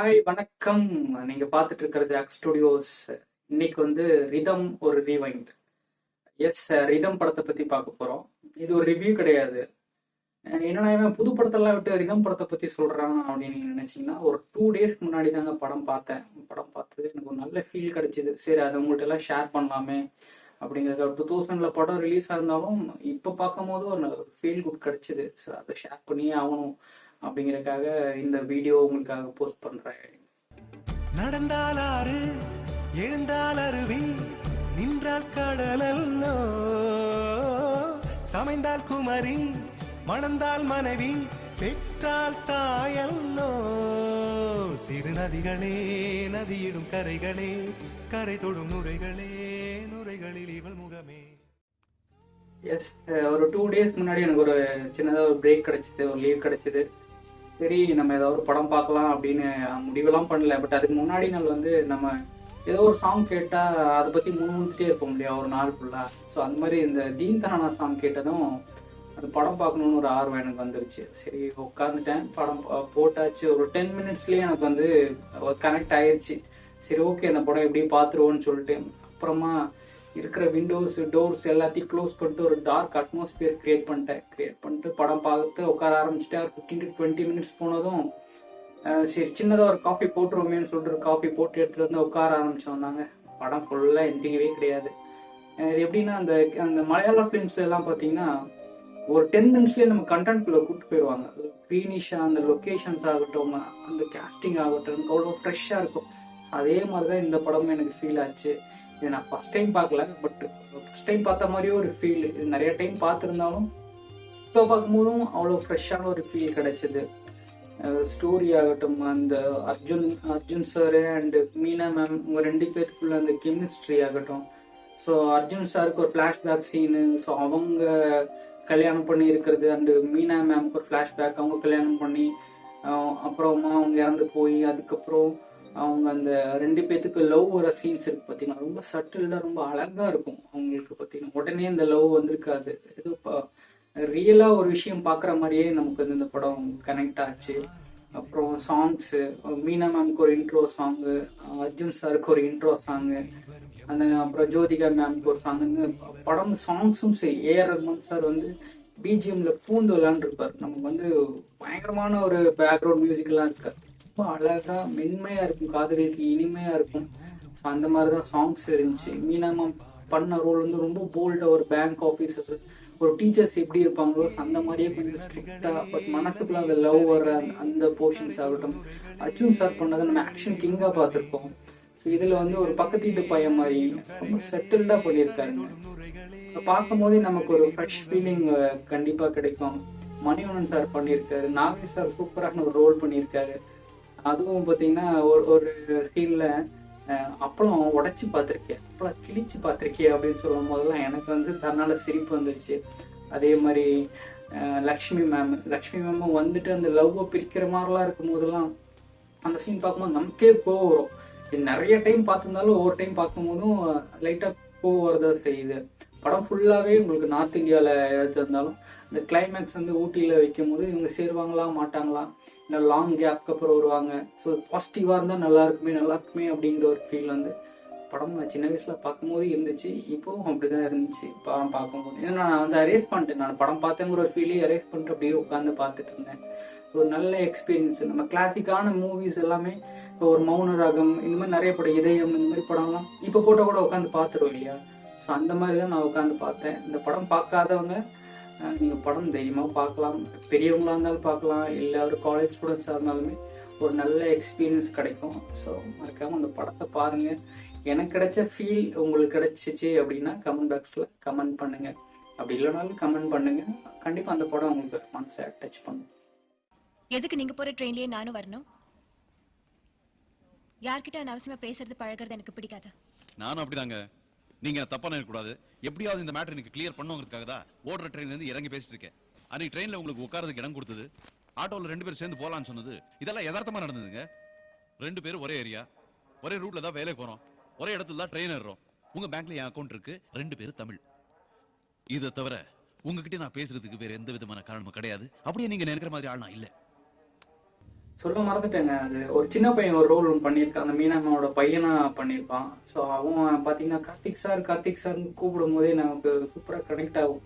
Hi வணக்கம். நீங்க பார்த்துட்டு இருக்கிறது அக் ஸ்டுடியோஸ் இன்னைக்கு வந்து ரிதம் ஒரு ரீவைண்ட் எஸ் ரிதம் படத்தை பத்தி பார்க்க போறோம். இது ஒரு ரிவ்யூ கிடையாது. என்னன்னா இவன் புது படத்தெல்லாம் விட்டு ரிதம் படத்தை பத்தி சொல்றான் அப்படின்னு நீங்க நினைச்சீங்கன்னா ஒரு டூ டேஸ்க்கு முன்னாடி தாங்க படம் பார்த்தேன். படம் பார்த்தது எனக்கு ஒரு நல்ல ஃபீல் கிடைச்சிது. சரி அதை உங்கள்கிட்ட எல்லாம் ஷேர் பண்ணலாமே அப்படிங்கிறது டூ தௌசண்ட்ல படம் ரிலீஸ் ஆயிருந்தாலும் இப்போ பார்க்கும்போது ஒரு ஃபீல் குட் கிடைச்சிது. ஸோ அதை ஷேர் பண்ணியே ஆகணும். அப்படிங்கறதுக்காக இந்த வீடியோ உங்களுக்காக போஸ்ட் பண்றேன். நடந்தால் ஆறு எழுந்தால் அருவி நின்றால் கடலல்லோ. சமைந்தால் குமரி மணந்தால் மனைவி பெற்றால் தாயல்லோ. சிறு நதிகளே நதியிடும் கரைகளே கரை தொடும் நுரைகளே நுரைகளில் இவள் முகமே. எஸ் ஒரு டூ டேஸ்க்கு முன்னாடி எனக்கு ஒரு சின்னதாக ஒரு பிரேக் கிடைச்சிது ஒரு லீவ் கிடைச்சிது. சரி நம்ம ஏதாவது ஒரு படம் பார்க்கலாம் அப்படின்னு முடிவெல்லாம் பண்ணல. பட் அதுக்கு முன்னாடி நாள் வந்து நம்ம ஏதோ ஒரு சாங் கேட்டால் அதை பற்றி முன்னுட்டே இருப்போம் இல்லையா? ஒரு நாள் ஃபுல்லாக ஸோ அந்த மாதிரி இந்த தீன் தரானா சாங் கேட்டதும் அது படம் பார்க்கணுன்னு ஒரு ஆர்வம் எனக்கு வந்துருச்சு. சரி உட்காந்துட்டேன் படம் போட்டாச்சு. ஒரு டென் மினிட்ஸ்லேயே எனக்கு வந்து கனெக்ட் ஆயிடுச்சு சரி ஓகே அந்த படம் எப்படியும் பார்த்துருவோன்னு சொல்லிட்டு. அப்புறமா இருக்கிற விண்டோஸ் டோர்ஸ் எல்லாத்தையும் க்ளோஸ் பண்ணிட்டு ஒரு டார்க் அட்மாஸ்பியர் கிரியேட் பண்ணிட்டேன். கிரியேட் பண்ணிட்டு படம் பார்த்து உட்கார ஆரம்பிச்சிட்டேன். ஃபிஃப்டீன் டு டுவெண்ட்டி மினிட்ஸ் போனதும் சரி சின்னதாக ஒரு காஃபி போட்டுருவோமேன்னு சொல்லிட்டு ஒரு காஃபி போட்டு எடுத்துகிட்டு வந்து உட்கார ஆரம்பித்தோம் நாங்கள் படம் ஃபுல்லாக எந்திரிக்கவே கிடையாது. இது எப்படின்னா அந்த அந்த மலையாள ஃபிலிம்ஸ்ல எல்லாம் பார்த்தீங்கன்னா ஒரு டென் மினிட்ஸ்லேயே நம்ம கண்டென்ட்குள்ளே கூப்பிட்டு போயிடுவாங்க க்ரீனிஷாக அந்த லொக்கேஷன்ஸ் ஆகட்டும் அந்த கேஸ்டிங் ஆகட்டும் அவ்வளோ ஃப்ரெஷ்ஷாக இருக்கும். அதே மாதிரி தான் இந்த படமும் எனக்கு ஃபீல் ஆச்சு. இது நான் ஃபர்ஸ்ட் டைம் பார்க்கல பட் ஃபஸ்ட் டைம் பார்த்த மாதிரியே ஒரு ஃபீல் இது நிறைய டைம் பார்த்துருந்தாலும் இப்போ பார்க்கும்போதும் அவ்வளோ ஃப்ரெஷ்ஷான ஒரு ஃபீல் கிடைச்சிது. ஸ்டோரி ஆகட்டும் அந்த Arjun Arjun sir and Meena ma'am உங்கள் ரெண்டு பேருக்குள்ள அந்த கெமிஸ்ட்ரி ஆகட்டும். ஸோ அர்ஜுன் சாருக்கு ஒரு ஃப்ளாஷ்பேக் சீனு ஸோ அவங்க கல்யாணம் பண்ணி இருக்கிறது அண்டு மீனா மேம்க்கு ஒரு ஃப்ளாஷ்பேக் அவங்க கல்யாணம் பண்ணி அப்புறமா அவங்க இறந்து போய் அதுக்கப்புறம் அவங்க அந்த ரெண்டு பேத்துக்கு லவ் வர சீன்ஸ் இருக்கு பார்த்தீங்கன்னா ரொம்ப சட்டில்டாக ரொம்ப அழகாக இருக்கும் அவங்களுக்கு பார்த்தீங்கன்னா உடனே அந்த லவ் வந்திருக்காது. ஏதோ இப்போ ரியலாக ஒரு விஷயம் பார்க்குற மாதிரியே நமக்கு வந்து இந்த படம் கனெக்ட் ஆச்சு. அப்புறம் சாங்ஸு மீனா மேம்க்கு ஒரு இன்ட்ரோ சாங்கு அர்ஜுன் சாருக்கு ஒரு இன்ட்ரோ சாங்கு அந்த அப்புறம் ஜோதிகா மேம்க்கு ஒரு சாங்கு படம் சாங்ஸும் சரி ஏஆர் ரஹ்மான் சார் வந்து பிஜிஎம்ல பூந்து விளாண்டுருப்பார் நமக்கு வந்து பயங்கரமான ஒரு பேக்ரவுண்ட் மியூசிக்லாம் இருக்காது. ரொம்ப அழகா மென்மையா இருக்கும். காதலுக்கு இனிமையா இருக்கும். அந்த மாதிரி தான் சாங்ஸ் இருந்துச்சு மீனா பண்ண ரோல் வந்து ரொம்ப போல்டா ஒரு பேங்க் ஆஃபீஸர்ஸ் ஒரு டீச்சர்ஸ் எப்படி இருப்பாங்களோ அந்த மாதிரியே கொஞ்சம் ஸ்ட்ரிக்டா பட் மனசுக்குள்ள அந்த லவ் வர்ற அந்த- போர்ஷன்ஸ் ஆகட்டும். அர்ஜுன் சார் பண்ணதை நம்ம ஆக்ஷன் கிங்கா பார்த்துருக்கோம் இதுல வந்து ஒரு பக்கத்து வீட்டு பையன் மாதிரி ரொம்ப செட்டில்டா பண்ணியிருக்காருங்க பார்க்கும்போதே நமக்கு ஒரு ஃப்ரெஷ் ஃபீலிங் கண்டிப்பா கிடைக்கும். மணிவண்ணன் சார் பண்ணியிருக்காரு. நாகேஷ் சார் சூப்பரான ஒரு ரோல் பண்ணியிருக்காரு. அதுவும் பார்த்தீங்கன்னா ஒரு ஒரு சீனில் அப்பளம் உடச்சி பார்த்துருக்கேன். அப்பளம் கிழிச்சு பார்த்துருக்கேன் அப்படின்னு சொல்லும் போதெல்லாம் எனக்கு வந்து தன்னால சிரிப்பு வந்துருச்சு. அதே மாதிரி லக்ஷ்மி மேம் லக்ஷ்மி மேமும் வந்துட்டு அந்த லவ்வை பிரிக்கிற மாதிரிலாம் இருக்கும் போதெல்லாம் அந்த சீன் பார்க்கும்போது நமக்கே கோவம் வரும். இது நிறைய டைம் பார்த்துருந்தாலும் ஒவ்வொரு டைம் பார்க்கும்போதும் லைட்டாக கோவம் வரதான் செய்யுது. படம் ஃபுல்லாகவே உங்களுக்கு நார்த் இந்தியாவில் எடுத்திருந்தாலும் இந்த கிளைமேக்ஸ் வந்து ஊட்டியில் வைக்கும் போது இவங்க சேருவாங்களா மாட்டாங்களா? இல்லை லாங் கேப்க்கு அப்புறம் வருவாங்க. ஸோ பாசிட்டிவாக இருந்தால் நல்லா இருக்குமே நல்லா இருக்குமே அப்படிங்கிற ஒரு ஃபீல் வந்து படம் நான் சின்ன வயசில் பார்க்கும்போது இருந்துச்சு. இப்போவும் அப்படி தான் இருந்துச்சு. படம் பார்க்கும்போது. ஏன்னா நான் வந்து அரேஸ் பண்ணிட்டேன். நான் படம் பார்த்தேங்கிற ஒரு ஃபீலே அரேஸ் பண்ணிட்டு அப்படியே உட்காந்து பார்த்துட்டு இருந்தேன். ஒரு நல்ல எக்ஸ்பீரியன்ஸ் நம்ம கிளாசிக்கான மூவிஸ் எல்லாமே இப்போ ஒரு மௌன ராகம் இந்த மாதிரி நிறைய படம் இதயம் இந்த மாதிரி படம்லாம் இப்போ போட்டால் கூட உட்காந்து பார்த்துருவோம் இல்லையா? ஸோ அந்த மாதிரி தான் நான் உட்காந்து பார்த்தேன். இந்த படம் பார்க்காதவங்க அஹ், நீங்க படம் தைரியமாக பார்க்கலாம். பெரியவங்களா இருந்தாலும் பார்க்கலாம். இல்லை ஒரு காலேஜ் ஸ்டூடெண்ட்ஸாக இருந்தாலுமே ஒரு நல்ல எக்ஸ்பீரியன்ஸ் கிடைக்கும். ஸோ மறக்காம அந்த படத்தை பாருங்க. எனக்கு கிடைச்ச ஃபீல் உங்களுக்கு கிடைச்சிச்சு அப்படின்னா கமெண்ட் பாக்ஸில் கமெண்ட் பண்ணுங்க. அப்படி இல்லைனாலும் கமெண்ட் பண்ணுங்க. கண்டிப்பாக அந்த படம் உங்களுக்கு மனசை டச் பண்ணும். எதுக்கு நீங்க போற ட்ரெயின்லயே நானும் வரணும்? யார்கிட்ட அனாவசியமா பேசுறது பழகுறது எனக்கு பிடிக்காது. நானும் அப்படிதாங்க. நீங்க என்ன தப்பா நினைக்க கூடாது எப்படியாவது இந்த மேட்டர் எனக்கு கிளியர் பண்ணுங்கிறதுக்காக தான் ஓடுற ட்ரெயின்ல இருந்து இறங்கி பேசிட்டு இருக்கேன். அன்னைக்கு ட்ரெயின்ல உங்களுக்கு உட்காரதுக்கு இடம் கொடுத்தது. ஆட்டோல ரெண்டு பேரும் சேர்ந்து போகலான்னு சொன்னது. இதெல்லாம் யதார்த்தமா நடந்ததுங்க. ரெண்டு பேரும் ஒரே ஏரியா ஒரே ரூட்ல தான் வேலைக்கு போறோம். ஒரே இடத்துல தான் ட்ரெயின் ஏறுறோம். உங்க பேங்க்ல என் அக்கௌண்ட் இருக்கு. ரெண்டு பேரும் தமிழ். இதை தவிர உங்ககிட்ட நான் பேசுறதுக்கு வேற எந்த விதமான காரணமும் கிடையாது. அப்படியே நீங்க நினைக்கிற மாதிரி ஆள் நான் இல்லை. சொல்ல மறந்துட்டேங்க. அது ஒரு சின்ன பையன் ஒரு ரோல் ஒன்று பண்ணியிருக்கான். அந்த மீனாமாவோட பையனா பண்ணியிருப்பான். ஸோ அவன் பார்த்தீங்கன்னா கார்த்திக் சார் கார்த்திக் சார்னு கூப்பிடும் போதே நமக்கு சூப்பராக கனெக்ட் ஆகும்.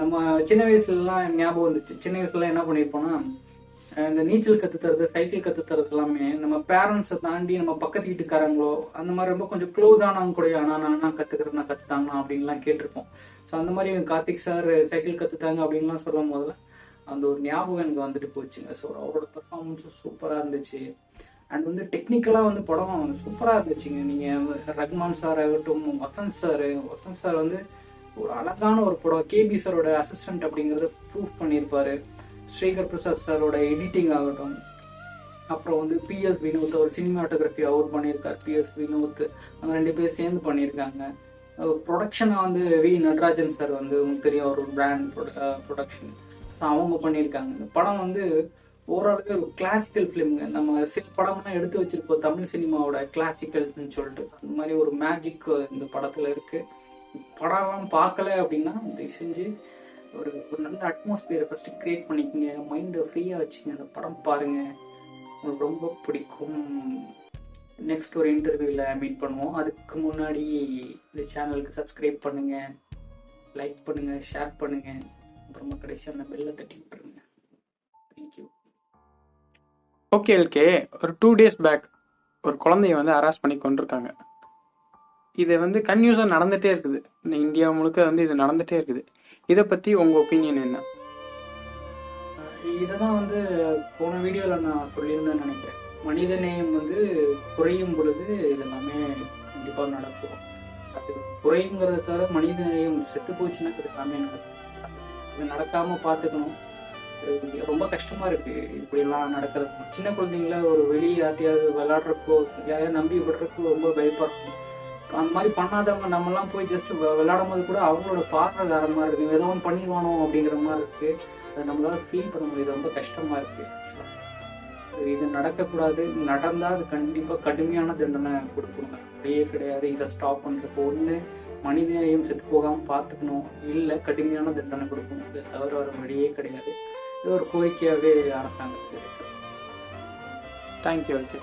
நம்ம சின்ன வயசுலலாம் ஞாபகம் வந்துச்சு. சின்ன வயசுல என்ன பண்ணியிருப்போம்னா இந்த நீச்சல் கற்றுத்தரது சைக்கிள் கற்றுத்தரது எல்லாமே நம்ம பேரண்ட்ஸை தாண்டி நம்ம பக்கத்து வீட்டுக்காரங்களோ அந்த மாதிரி ரொம்ப கொஞ்சம் க்ளோஸ் ஆனவங்க கூட ஆனால் நான் என்ன கற்றுக்கிறது நான் கற்றுத்தாங்கண்ணா அப்படின்லாம் கேட்டிருப்போம். ஸோ அந்த மாதிரி கார்த்திக் சார் சைக்கிள் கற்றுத்தாங்க அப்படின்லாம் சொல்லும் போதெல்லாம் அந்த ஒரு ஞாபகம் எனக்கு வந்துட்டு போச்சுங்க. ஸோ அவரோட பெர்ஃபார்மன்ஸும் சூப்பராக இருந்துச்சு. அண்ட் வந்து டெக்னிக்கலாக வந்து படம் சூப்பராக இருந்துச்சுங்க. நீங்கள் ரஹ்மான் சார் ஆகட்டும் வசந்த் சார் வசந்த் சார் வந்து ஒரு அழகான ஒரு படம். கேபி சாரோட அசிஸ்டன்ட் அப்படிங்கிறத ப்ரூவ் பண்ணியிருப்பார். ஸ்ரீகர் பிரசாத் சாரோட எடிட்டிங் ஆகட்டும். அப்புறம் வந்து பிஎஸ் வினோத் அவர் சினிமாட்டோகிராஃபி அவர் பண்ணியிருக்கார். பிஎஸ் வினோத் அவங்க ரெண்டு பேர் சேர்ந்து பண்ணியிருக்காங்க. ப்ரொடக்ஷனை வந்து வி நடராஜன் சார் வந்து உங்களுக்கு தெரியும் ஒரு பிராண்ட் ப்ரொடக்ஷன் அவங்க பண்ணியிருக்காங்க. இந்த படம் வந்து ஓரளவுக்கு கிளாசிக்கல் ஃபிலிம்ங்க நம்ம சில படம்லாம் எடுத்து வச்சிருப்போம். தமிழ் சினிமாவோட கிளாசிக்கல்னு சொல்லிட்டு. அந்த மாதிரி ஒரு மேஜிக் இந்த படத்தில் இருக்குது படம்லாம் பார்க்கல அப்படின்னா தயவு செஞ்சு ஒரு ஒரு நல்ல அட்மாஸ்பியரை ஃபஸ்ட்டு க்ரியேட் பண்ணிக்கோங்க. மைண்டை ஃப்ரீயாக வச்சுங்க. அந்த படம் பாருங்கள் உங்களுக்கு ரொம்ப பிடிக்கும். நெக்ஸ்ட் ஒரு இன்டர்வியூவில் மீட் பண்ணுவோம். அதுக்கு முன்னாடி இந்த சேனலுக்கு சப்ஸ்கிரைப் பண்ணுங்கள் லைக் பண்ணுங்கள் ஷேர் பண்ணுங்கள் அப்புறமா கடைசி அந்த பெல்லை தட்டி விட்டுருங்க. தேங்க்யூ ஓகே எல்கே ஒரு டூ டேஸ் பேக் ஒரு குழந்தைய வந்து ஹராஸ் பண்ணி கொண்டிருக்காங்க இது வந்து கன்யூஸாக நடந்துகிட்டே இருக்குது. இந்த இந்தியா முழுக்க வந்து இது நடந்துகிட்டே இருக்குது. இதை பற்றி உங்கள் ஒப்பீனியன் என்ன? இதை தான் வந்து போன வீடியோவில் நான் சொல்லியிருந்தேன்னு நினைக்கிறேன். மனித நேயம் வந்து குறையும் பொழுது இது எல்லாமே கண்டிப்பாக நடக்கும். அது குறையுங்கிறத தவிர மனித நேயம் செத்து போச்சுன்னா இது எல்லாமே நடக்கும். இது நடக்காமல் பார்த்துக்கணும். ரொம்ப கஷ்டமாக இருக்குது இப்படிலாம் நடக்கிறது. சின்ன குழந்தைங்கள ஒரு வெளியே யார்ட்டையாவது விளாட்றப்போ யாரையாவது நம்பி விடுறப்போ ரொம்ப இருக்கும். அந்த மாதிரி பண்ணாதவங்க நம்மலாம் போய் ஜஸ்ட் விளையாடும் போது கூட அவங்களோட பார்வை வேற மாதிரி இருக்கு. ஏதோ ஒன்று பண்ணிடுவானோ அப்படிங்கிற மாதிரி இருக்கு. அதை நம்மளால ஃபீல் பண்ண முடியுது. ரொம்ப கஷ்டமா இருக்கு. இது நடக்கக்கூடாது. நடந்தால் அது கண்டிப்பாக கடுமையான தண்டனை கொடுக்கணும் அப்படியே கிடையாது. இதை ஸ்டாப் பண்ணுறதுக்கு ஒன்று மனிதனையும் செத்து போகாமல் பார்த்துக்கணும். இல்லை கடுமையான தண்டனை கொடுக்கணும். இது தவிர வர வழியே கிடையாது. இது ஒரு கோரிக்கையாகவே அரசாங்கத்துக்கு இருக்குது தேங்க்யூ ஓகே